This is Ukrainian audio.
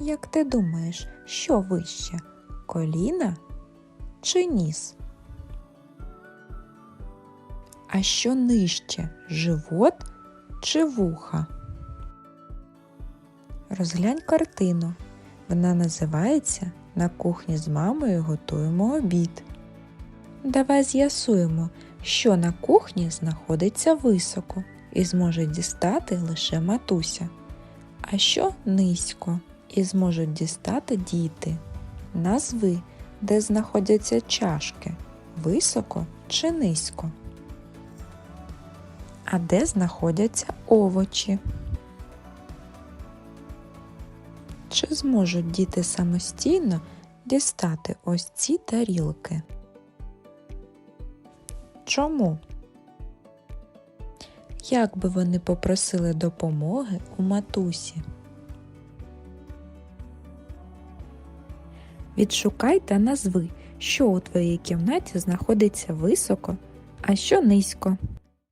Як ти думаєш, що вище? Коліна чи ніс? А що нижче? Живот чи вуха? Розглянь картину. Вона називається На кухні з мамою готуємо обід. Давай з'ясуємо, що на кухні знаходиться високо і зможе дістати лише матуся, а що низько і зможуть дістати діти. Назви, де знаходяться чашки високо чи низько. А де знаходяться овочі? Чи зможуть діти самостійно дістати ось ці тарілки? Чому? Як би вони попросили допомоги у матусі? Відшукай та назви, що у твоїй кімнаті знаходиться високо, а що низько.